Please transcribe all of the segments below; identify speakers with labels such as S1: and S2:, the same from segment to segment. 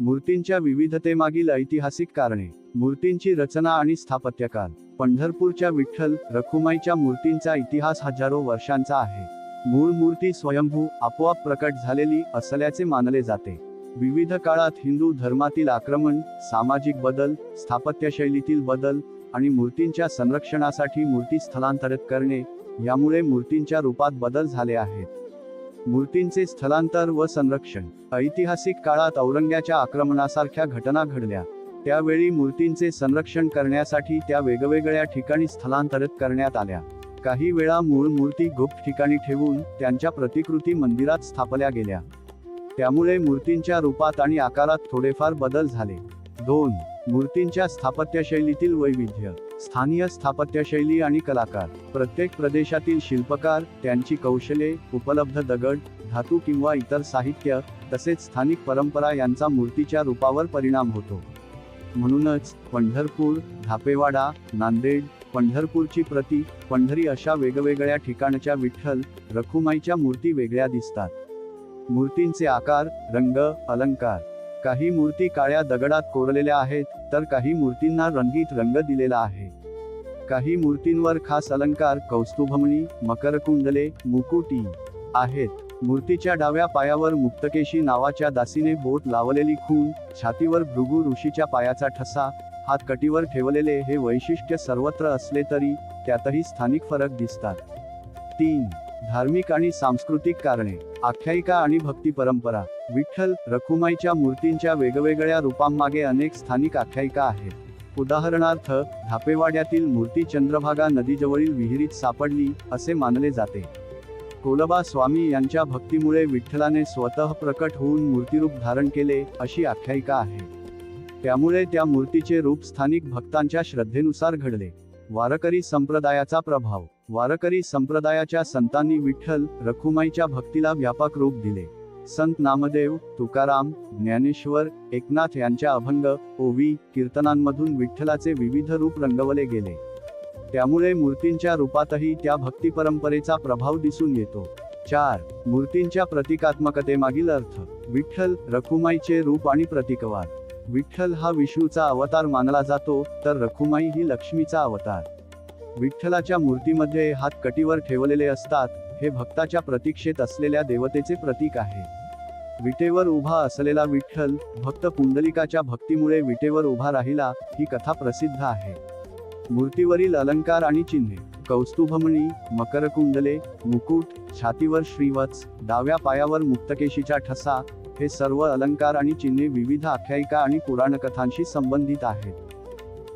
S1: मूर्तींच्या विविधतेमागील ऐतिहासिक कारणे मूर्तींची रचना आणि स्थापत्यकाल. पंढरपूरच्या विठ्ठल रखुमाईच्या मूर्तींचा इतिहास हजारो वर्षांचा आहे. मूळ मूर्ती स्वयंभू आपोआप प्रकट झालेली असल्याचे मानले जाते. विविध काळात हिंदू धर्मातील आक्रमण सामाजिक बदल स्थापत्यशैलीतील बदल आणि मूर्तींच्या संरक्षणासाठी मूर्ती स्थलांतरित करणे यामुळे मूर्तींच्या रूपात बदल झाले आहेत. मूर्तींचे स्थलांतर व संरक्षण. ऐतिहासिक काळात औरंग्याच्या आक्रमणासारख्या घटना घडल्या. त्यावेळी मूर्तींचे संरक्षण करण्यासाठी त्या वेगवेगळ्या ठिकाणी स्थलांतरित करण्यात आल्या. काही वेळा मूळ मूर्ती गुप्त ठिकाणी ठेवून त्यांच्या प्रतिकृती मंदिरात स्थापल्या गेल्या. त्यामुळे मूर्तींच्या रूपात आणि आकारात थोडेफार बदल झाले. दोन मूर्तींच्या स्थापत्यशैलीतील वैविध्य. स्थानीय स्थापत्यशैली आणि कलाकार. प्रत्येक प्रदेशातील शिल्पकार त्यांची कौशल्ये उपलब्ध दगड धातू किंवा इतर साहित्य तसेच स्थानिक परंपरा यांचा मूर्तीच्या रूपावर परिणाम होतो. म्हणूनच पंढरपूर धापेवाडा नांदेड पंढरपूरची प्रती पंढरी अशा वेगवेगळ्या ठिकाणच्या विठ्ठल रखुमाईच्या मूर्ती वेगळ्या दिसतात. मूर्तींचे आकार रंग अलंकार. काही मूर्ती काळ्या दगडात कोरलेल्या आहेत तर काही मूर्तींना रंगीत रंग दिलेला आहे. काही मूर्तींवर खास अलंकार कौस्तुभमणी मकरकुंडले मुकुटी आहेत. मूर्तीच्या डाव्या पायावर मुक्तकेशी नावाच्या दासीने बोट लावलेली खून छातीवर भृगू ऋषीच्या पायाचा ठसा हातकटीवर ठेवलेले हे वैशिष्ट्य सर्वत्र असले तरी त्यातही स्थानिक फरक दिसतात. तीन. धार्मिक आणि सांस्कृतिक कारणे. आख्यायिका आणि भक्ती परंपरा. विठ्ठल रखुमाईच्या मूर्तींच्या वेगवेगळ्या रूपांमागे अनेक स्थानिक आख्यायिका आहेत. उदाहरणार्थ धापेवाड्यातील मूर्ती चंद्रभागा नदीजवळील विहिरीत सापडली असे मानले जाते. कोलबा स्वामी यांच्या भक्तीमुळे विठ्ठलाने स्वतः प्रकट होऊन मूर्तिरूप धारण केले अशी आख्यायिका आहे. त्यामुळे त्या मूर्तीचे रूप स्थानिक भक्तांच्या श्रद्धेनुसार घडले. वारकरी संप्रदायाचा प्रभाव. वारकरी संप्रदायाच्या संतांनी विठ्ठल रखुमाईच्या भक्तीला व्यापक रूप दिले. संत नामदेव तुकाराम ज्ञानेश्वर एकनाथ यांच्या अभंग ओवी कीर्तनांमधून विठ्ठलाचे विविध रूप रंगवले गेले. त्यामुळे मूर्तींच्या रूपातही त्या भक्ती परंपरेचा प्रभाव दिसून येतो. चार मूर्तींच्या प्रतिकात्मकतेमागील अर्थ. विठ्ठल रखुमाईचे रूप आणि प्रतिकवाद. विठ्ठल हा विष्णूचा अवतार मानला जातो तर रखुमाई ही लक्ष्मीचा अवतार. विठ्ठलाच्या मूर्तीमध्ये हात कटीवर ठेवलेले असतात हे भक्ताच्या प्रतीक्षेत असलेल्या देवतेचे प्रतीक आहे. विटेवर उभा असलेला विठ्ठल भक्त पुंडलिकाच्या भक्तीमुळे विटेवर उभा राहिला ही कथा प्रसिद्ध आहे. मूर्तीवरील अलंकार आणि चिन्हे कौस्तुभमणी मकरकुंडले मुकुट छातीवर श्रीवत्स डाव्या पायावर मुक्तकेशीचा ठसा हे सर्व अलंकार आणि चिन्हे विविध आख्यायिका आणि पुराणकथांशी संबंधित आहेत.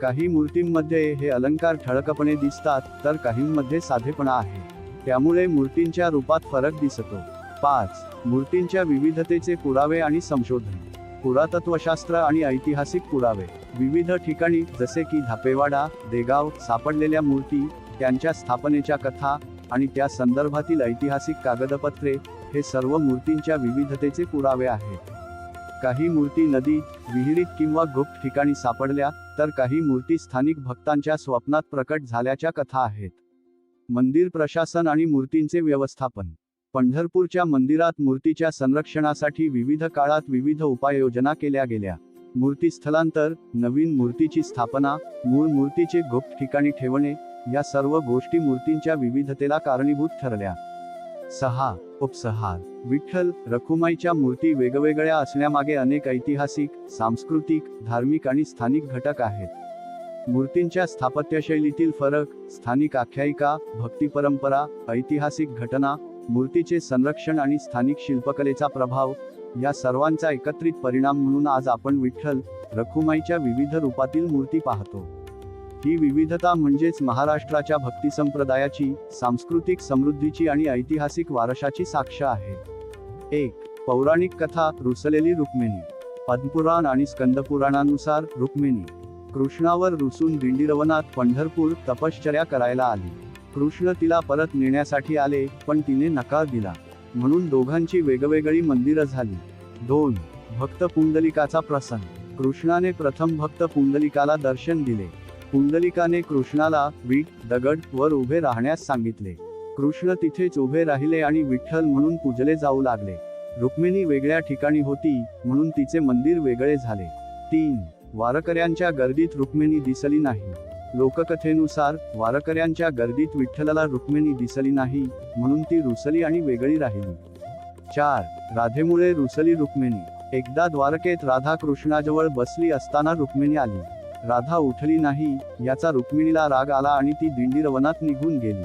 S1: काही मूर्तींमध्ये हे अलंकार ठळकपणे दिसतात तर काहींमध्ये साधेपणा आहे. त्यामुळे मूर्तींच्या रूपात फरक दिसतो. पाच. मूर्तींच्या विविधतेचे पुरावे आणि संशोधन. पुरातत्वशास्त्र आणि ऐतिहासिक पुरावे. विविध ठिकाणी जसे की धापेवाडा देगाव सापडलेल्या मूर्ती त्यांच्या स्थापनेच्या कथा आणि त्या संदर्भातील ऐतिहासिक कागदपत्रे हे सर्व मूर्तींच्या विविधतेचे पुरावे आहेत. काही मूर्ती नदी विहिरीत किंवा गुप्त ठिकाणी सापडल्या तर काही मूर्ती स्थानिक भक्तांच्या स्वप्नात प्रकट झाल्याच्या कथा आहेत. मंदिर प्रशासन आणि मूर्तींचे व्यवस्थापन. पंढरपूरच्या मंदिरात मूर्तीच्या संरक्षणासाठी विविध काळात विविध उपाययोजना केल्या गेल्या. मूर्ती स्थलांतर नवीन मूर्तीची स्थापना मूळ मूर्तीचे गुप्त ठिकाणी ठेवणे या सर्व गोष्टी मूर्तींच्या विविधतेला कारणीभूत ठरल्या. सहा. उपसहार. विठ्ठल रखुमाईच्या मूर्ती वेगवेगळ्या असण्यामागे अनेक ऐतिहासिक सांस्कृतिक धार्मिक आणि स्थानिक घटक आहेत. मूर्तींच्या स्थापत्यशैलीतील फरक स्थानिक आख्यायिका भक्ती परंपरा ऐतिहासिक घटना मूर्तीचे संरक्षण आणि स्थानिक शिल्पकलेचा प्रभाव या सर्वांचा एकत्रित परिणाम म्हणून आज आपण विठ्ठल रखुमाईच्या विविध रूपातील मूर्ती पाहतो. ही विविधता म्हणजेच महाराष्ट्राच्या भक्ती संप्रदायाची सांस्कृतिक समृद्धीची आणि ऐतिहासिक वारशाची साक्ष आहे. एक पौराणिक कथा रुसलेली रुक्मिणी. पद्मपुराण आणि स्कंदपुराणानुसार रुक्मिणी. कृष्णावर रुसून दिंडीरवनात पंढरपूर तपश्चर्या करायला आली. कृष्ण तिला परत नेण्यासाठी आले पण तिने नकार दिला. म्हणून दोघांची वेगवेगळी मंदिरं झाली. दोन भक्त पुंडलिकाचा प्रसंग. कृष्णाने प्रथम भक्त पुंडलिकाला दर्शन दिले. पुंडलिकाने कृष्णाला वीट दगड वर उभे राहण्यास सांगितले. कृष्ण तिथेच उभे राहिले आणि विठ्ठल म्हणून पूजले जाऊ लागले. रुक्मिणी वेगळ्या ठिकाणी होती म्हणून तिचे मंदिर वेगळे झाले. तीन वारकऱ्यांच्या गर्दीत रुक्मिणी दिसली नाही. लोककथेनुसार वारकऱ्यांच्या गर्दीत विठ्ठलाला रुक्मिणी दिसली नाही म्हणून ती रुसली आणि वेगळी राहिली. चार राधेमुळे रुसली रुक्मिणी. एकदा द्वारकेत राधा कृष्णाजवळ बसली असताना रुक्मिणी आली. राधा उठली नाही याचा रुक्मिणीला राग आला आणि ती दिंडीरवनात निघून गेली.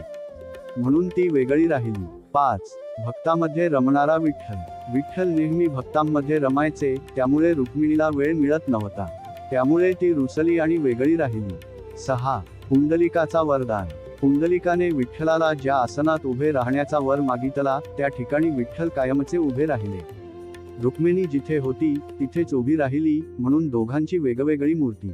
S1: म्हणून ती वेगळी राहिली. पाच भक्तामध्ये रमणारा विठ्ठल. विठ्ठल नेहमी भक्तांमध्ये रमायचे त्यामुळे रुक्मिणीला वेळ मिळत नव्हता. त्यामुळे ती रुसली आणि वेगळी राहिली. सहा. पुंडलिकाचा वरदान. पुंडलिकाने विठ्ठलाला ज्या आसनात उभे राहण्याचा वर मागितला त्या ठिकाणी विठ्ठल कायमचे उभे राहिले. रुक्मिणी जिथे होती तिथेच उभी राहिली म्हणून दोघांची वेगवेगळी मूर्ती.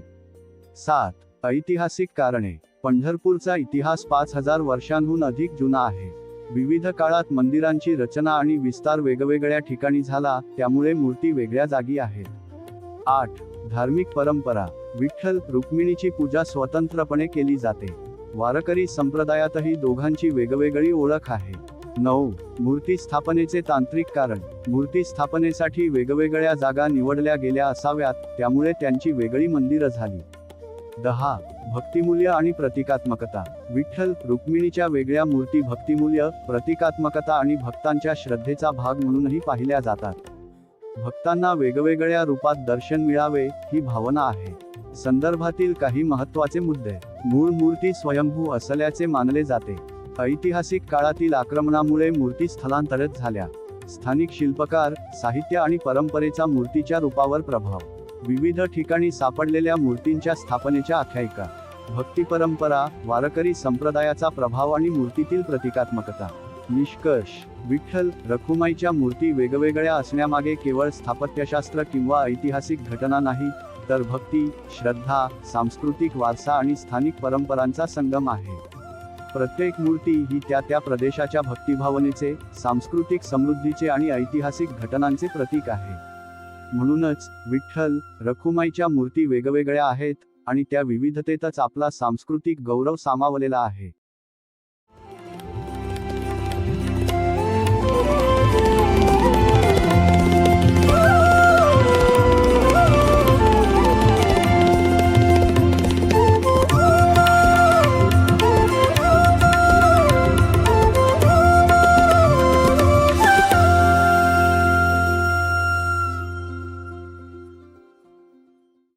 S1: सात. ऐतिहासिक कारणे. पंढरपूरचा इतिहास पाच हजार वर्षांहून अधिक जुना आहे. विविध काळात मंदिरांची रचना आणि विस्तार वेगवेगळ्या ठिकाणी झाला त्यामुळे मूर्ती वेगळ्या जागी आहेत. आठ. धार्मिक परंपरा विठ्ठल रुक्मिणीची पूजा स्वतंत्रपणे केली जाते. वारकरी संप्रदायातही दोघांची वेगवेगळी ओळख आहे. नऊ मूर्ती स्थापनेचे तांत्रिक कारण. मूर्ती स्थापनेसाठी वेगवेगळ्या जागा निवडल्या गेल्या असाव्यात त्यामुळे त्यांची वेगळी मंदिरं झाली. दहा भक्तिमूल्य आणि प्रतिकात्मकता. विठ्ठल रुक्मिणीच्या वेगळ्या मूर्ती भक्तिमूल्य प्रतिकात्मकता आणि भक्तांच्या श्रद्धेचा भाग म्हणूनही पाहिल्या जातात. भक्तांना वेगवेगळ्या रूपात दर्शन मिळावे ही भावना आहे. संदर्भातील काही महत्त्वाचे मुद्दे. मूळ मूर्ती स्वयंभू असल्याचे मानले जाते. ऐतिहासिक काळातील आक्रमणामुळे मूर्ती स्थलांतरित झाल्या. स्थानिक शिल्पकार साहित्य आणि परंपरेचा मूर्तीच्या रूपावर प्रभाव. विविध ठिकाणी सापडलेल्या मूर्तींच्या स्थापनेच्या आख्यायिका. भक्ती परंपरा वारकरी संप्रदायाचा प्रभाव आणि मूर्तीतील प्रतिकात्मकता. निष्कर्ष. विठ्ठल रखुमाईच्या मूर्ती वेगवेगळ्या असण्यामागे केवळ स्थापत्यशास्त्र किंवा ऐतिहासिक घटना नाही तर भक्ती श्रद्धा सांस्कृतिक वारसा आणि स्थानिक परंपरांचा संगम आहे. प्रत्येक मूर्ती ही त्या त्या प्रदेशाच्या भक्तिभावनेचे सांस्कृतिक समृद्धीचे आणि ऐतिहासिक घटनांचे प्रतीक आहे. म्हणूनच विठ्ठल रखुमाईच्या मूर्ती वेगवेगळ्या आहेत आणि त्या विविधतेतच आपला सांस्कृतिक गौरव सामावलेला आहे.